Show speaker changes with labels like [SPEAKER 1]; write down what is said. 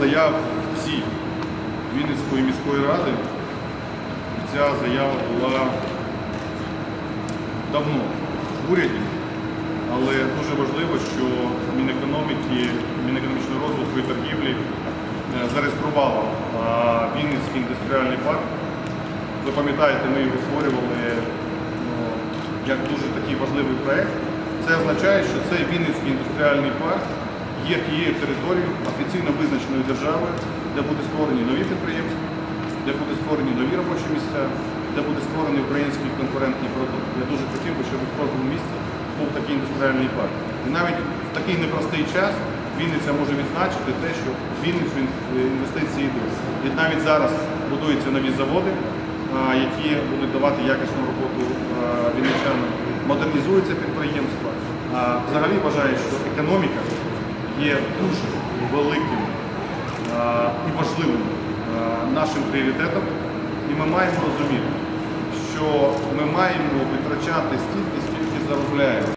[SPEAKER 1] заяв всі Вінницької міської ради. Ця заява була давно в уряді, але дуже важливо, що Мінекономіки, Мінекономічного розвитку і торгівлі е, зареєструвала Вінницький індустріальний парк. Ви пам'ятаєте, ми його створювали ну, як дуже такий важливий проєкт. Це означає, що цей Вінницький індустріальний парк є тією територією офіційно визначеною державою, де будуть створені нові підприємства, де будуть створені нові робочі місця, де буде створений український конкурентний продукт. Я дуже хотів би, щоб в кожному місті був такий індустріальний парк. І навіть в такий непростий час Вінниця може відзначити те, що в Вінницю інвестиції йдуть. І навіть зараз будуються нові заводи, які будуть давати якісну роботу а, вінничанам. Модернізуються підприємства. А, Взагалі вважаю, що економіка є дуже великим і важливим нашим пріоритетом. І ми маємо розуміти, що ми маємо витрачати стільки, скільки заробляємо.